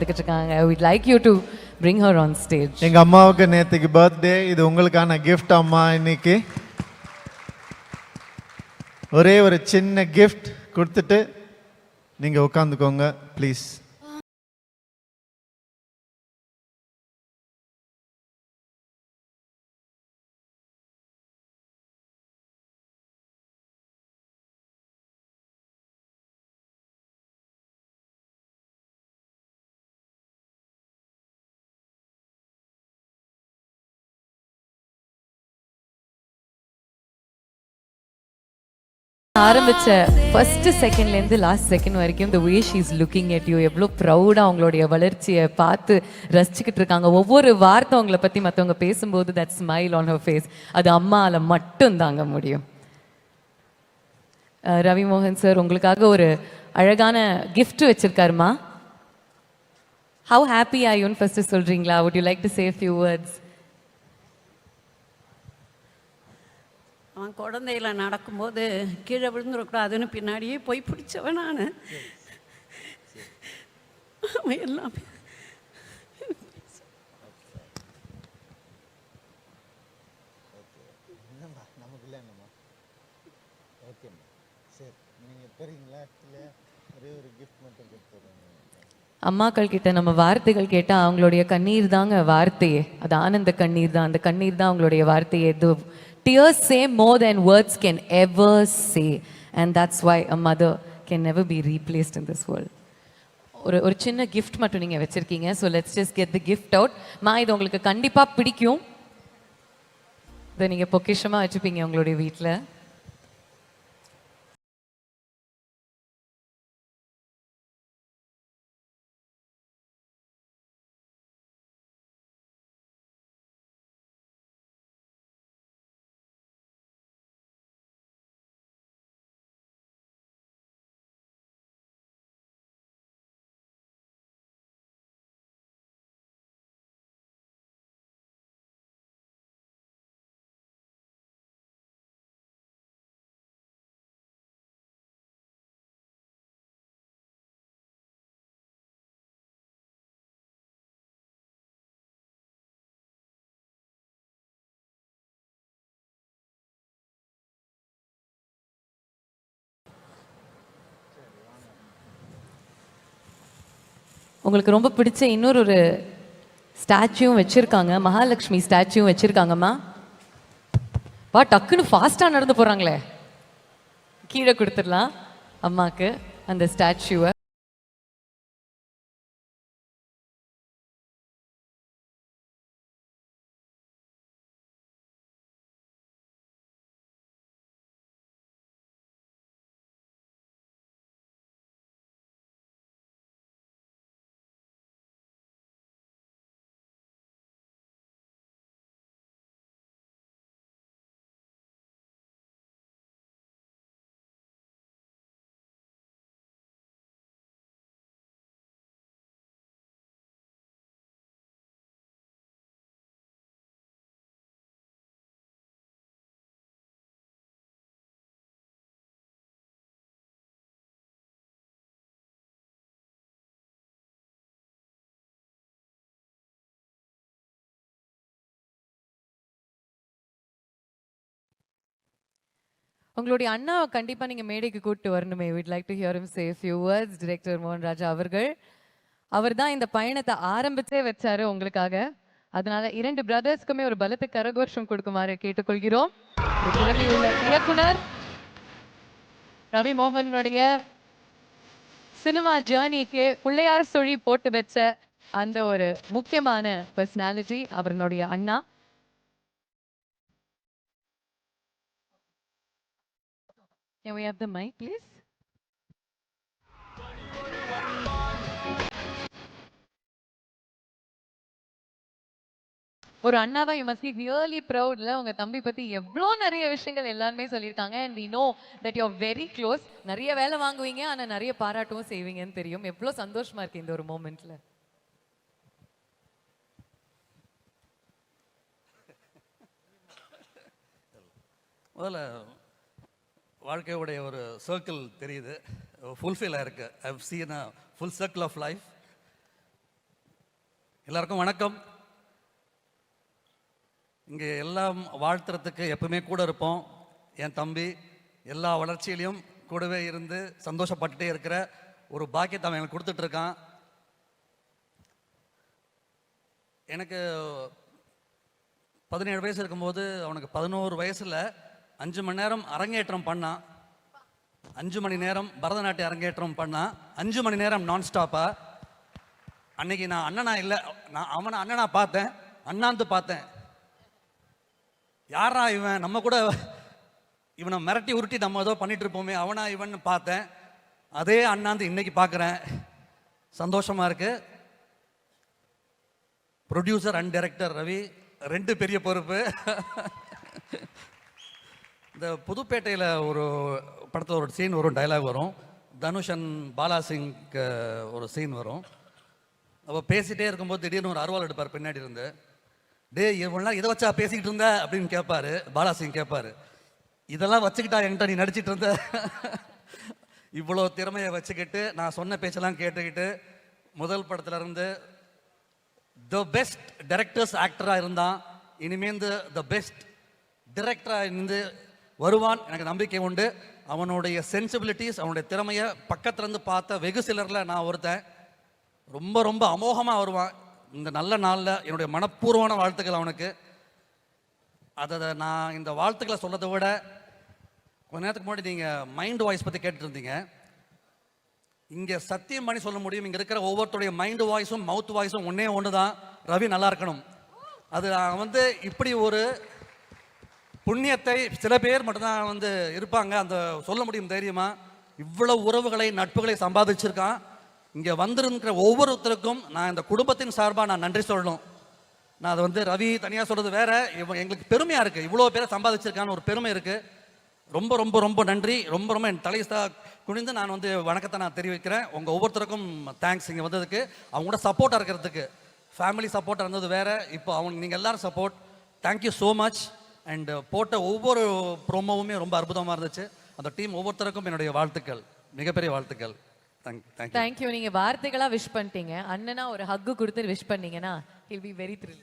வந்துகிட்டு இருக்காங்க we'd like you to bring her on stage எங்க அம்மாவுக்கு நேத்துக்கு பர்த்டே இது உங்களுக்கான கிஃப்ட் அம்மா இன்னைக்கு. ஒரே ஒரு சின்ன கிஃப்ட் கொடுத்துட்டு நீங்க உட்காந்துக்கோங்க ப்ளீஸ் ஆரம்பிச்ச ஃபர்ஸ்ட் செகண்ட்ல இருந்து லாஸ்ட் செகண்ட் வரைக்கும் இந்த way she's looking at you எவ்வளோ ப்ரௌடா அவங்களுடைய வளர்ச்சியை பார்த்து ரசிச்சுக்கிட்டு இருக்காங்க. ஒவ்வொரு வார்த்தை அவங்கள பத்தி மத்தவங்க பேசும்போது that smile on her face அது அம்மால மட்டும் தாங்க முடியும். ரவி மோகன் சார் உங்களுக்காக ஒரு அழகான கிஃப்ட் வச்சிருக்காருமா? ஹவு ஹாப்பி ஆயூன்னு ஃபர்ஸ்ட் சொல்றீங்களா? Would you like to say few words அவன் குழந்தையில நடக்கும்போது கீழே விழுந்துடக்கூடாதுன்னு பின்னாடியே போய் பிடிச்சவன் நான். அவன் எல்லாமே அம்மாக்கள் கிட்ட நம்ம வார்த்தைகள் கேட்டால் அவங்களுடைய கண்ணீர் தாங்க வார்த்தையே. அது ஆனந்த கண்ணீர் தான். அந்த கண்ணீர் தான் அவங்களுடைய வார்த்தையே. இது tears say more than words can ever say and that's why a mother can never be replaced in this world ஒரு ஒரு சின்ன கிஃப்ட் மட்டும் நீங்கள் வச்சுருக்கீங்க. So let's just get the gift out மா இது உங்களுக்கு கண்டிப்பாக பிடிக்கும். இதை நீங்கள் பொக்கிஷமாக வச்சுப்பீங்க உங்களுடைய வீட்டில் உங்களுக்கு ரொம்ப பிடிச்ச இன்னொரு ஒரு ஸ்டாச்சுவும் வச்சிருக்காங்க. மகாலட்சுமி ஸ்டாச்சுவும் வச்சிருக்காங்கம்மா. வா டக்குன்னு ஃபாஸ்ட்டாக நடந்து போகிறாங்களே கீழே கொடுத்துடலாம். அம்மாவுக்கு அந்த ஸ்டாச்சுவை. உங்களுடைய அண்ணாவை கண்டிப்பா நீங்க மேடைக்கு கூப்பிட்டு வரணுமே. Would like to hear him say few words director மோகன் ராஜா அவர்கள். அவர் தான் இந்த பயணத்தை ஆரம்பிச்சே வச்சாரு உங்களுக்காக. அதனால இரண்டு பிரதர்ஸ்க்குமே ஒரு பலத்த கரகோஷம் கொடுக்குமாறு கேட்டுக்கொள்கிறோம். இயக்குனர் ரவி மோகனுடைய சினிமா ஜேர்னிக்கு பிள்ளையார் சுழி போட்டு வச்ச அந்த ஒரு முக்கியமான பர்சனாலிட்டி அவர்களுடைய அண்ணா. Can we have the mic, please? ஒரு அண்ணாவா யூ மஸ்ட் பி ரியலி ப்ரௌட்ல உங்க தம்பி பத்தி எவ்வளோ நிறைய விஷயங்கள் எல்லாருமே சொல்லியிருக்காங்க. And we know that you very close நிறைய வேலை வாங்குவீங்க ஆனா நிறைய பாராட்டவும் செய்வீங்கன்னு தெரியும். எவ்வளோ சந்தோஷமா இருக்கு இந்த ஒரு மூமெண்ட்ல முதல்ல வாழ்க்கையுடைய ஒரு சர்க்கிள் தெரியுது. ஃபுல்ஃபில் ஆயிருக்கு. I've seen a full circle of life எல்லாருக்கும் வணக்கம். இங்கே எல்லாம் வாழ்த்துறதுக்கு எப்பவுமே கூட இருப்போம். என் தம்பி எல்லா வளர்ச்சியிலையும் கூடவே இருந்து சந்தோஷப்பட்டுட்டே இருக்கிற ஒரு பாக்கியத்தை அவன் எனக்கு கொடுத்துட்ருக்கான் எனக்கு பதினேழு வயசு இருக்கும்போது அவனுக்கு பதினோரு வயசில் அஞ்சு மணி நேரம் அரங்கேற்றம் பண்ணான் அஞ்சு மணி நேரம் பரதநாட்டிய அரங்கேற்றம் பண்ணான் அஞ்சு மணி நேரம் நான் ஸ்டாப்பா அன்னைக்கு நான் அண்ணனா இல்லை நான் அவனை அண்ணனா பார்த்தேன் அண்ணாந்து பார்த்தேன். யாரா இவன்? நம்ம கூட இவனை மிரட்டி உருட்டி நம்ம ஏதோ பண்ணிட்டு இருப்போமே அவனா இவன் பார்த்தேன். அதே அண்ணாந்து இன்னைக்கு பார்க்குறேன் சந்தோஷமா இருக்கு. ப்ரொடியூசர் அண்ட் டைரக்டர் ரவி ரெண்டு பெரிய பொறுப்பு. இந்த புதுப்பேட்டையில் ஒரு படத்தில் ஒரு சீன் வரும் டைலாக் வரும். தனுஷ் அண்ட் பாலா சிங்க்கு ஒரு சீன் வரும். அப்போ பேசிகிட்டே இருக்கும்போது திடீர்னு ஒரு அருவாள் எடுப்பார் பின்னாடி இருந்து. டேய் இவ்வளோ நேரம் இதை வச்சா பேசிக்கிட்டு இருந்த? அப்படின்னு கேட்பாரு பாலாசிங் கேட்பார் கேட்பாரு இதெல்லாம் வச்சுக்கிட்டா என்கிட்ட நீ நடிச்சிட்டு இருந்த? இவ்வளோ திறமையை வச்சுக்கிட்டு நான் சொன்ன பேச்செல்லாம் கேட்டுக்கிட்டு முதல் படத்துலேருந்து த பெஸ்ட் டைரக்டர்ஸ் ஆக்டராக இருந்தான். இனிமேந்து த பெஸ்ட் டிரெக்டராக இருந்து வருவான். எனக்கு நம்பிக்கை உண்டு. அவனுடைய சென்சிபிலிட்டிஸ் அவனுடைய திறமையை பக்கத்துலேருந்து பார்த்த வெகு சிலரில் நான் ஒருத்தன். ரொம்ப ரொம்ப அமோகமாக வருவான். இந்த நல்ல நாளில் என்னுடைய மனப்பூர்வமான வாழ்த்துக்கள் அவனுக்கு. அதை நான் இந்த வாழ்த்துக்களை சொல்கிறத விட கொஞ்ச நேரத்துக்கு முன்னாடி நீங்கள் மைண்ட் வாய்ஸ் பற்றி கேட்டுருந்தீங்க இங்கே சத்தியம் பண்ணி சொல்ல முடியும். இங்கே இருக்கிற ஒவ்வொருத்தருடைய மைண்ட் வாய்ஸும் மவுத் வாய்ஸும் ஒன்றே ஒன்று தான் ரவி நல்லா இருக்கணும். அது நான் வந்து இப்படி ஒரு புண்ணியத்தை சில பேர் மட்டும்தான் வந்து இருப்பாங்க. அந்த சொல்ல முடியும் தைரியமா? இவ்வளவு உறவுகளை நட்புகளை சம்பாதிச்சிருக்கான். இங்கே வந்திருக்கிற ஒவ்வொருத்தருக்கும் நான் இந்த குடும்பத்தின் சார்பாக நான் நன்றி சொல்லணும். நான் அதை வந்து ரவி தனியாக சொல்கிறது வேற. இவன் எங்களுக்கு பெருமையாக இருக்குது இவ்வளோ பேரை சம்பாதிச்சிருக்கான்னு ஒரு பெருமை இருக்குது ரொம்ப ரொம்ப ரொம்ப நன்றி. ரொம்ப ரொம்ப என் தலைசா குனிந்து நான் வந்து வணக்கத்தை நான் தெரிவிக்கிறேன். உங்கள் ஒவ்வொருத்தருக்கும் தேங்க்ஸ் இங்கே வந்ததுக்கு. அவங்க கூட சப்போர்ட்டாக இருக்கிறதுக்கு. ஃபேமிலி சப்போர்ட்டாக இருந்தது வேற. இப்போ அவங்க நீங்கள் எல்லாரும் support thank you so much and uh, போட்ட ஒவ்வொரு ப்ரோமோவுமே ரொம்ப அற்புதமாக இருந்துச்சு. அந்த டீம் ஒவ்வொருத்தருக்கும் என்னுடைய வாழ்த்துக்கள். மிகப்பெரிய வாழ்த்துக்கள். தேங்க் தேங்க்யூ நீங்கள் நீங்க வார்த்தைகளா விஷ் பண்ணிட்டீங்க. அண்ணனா ஒரு ஹக்கு கொடுத்து விஷ் பண்ணீங்கன்னா ஹில் பி வெரி த்ரில்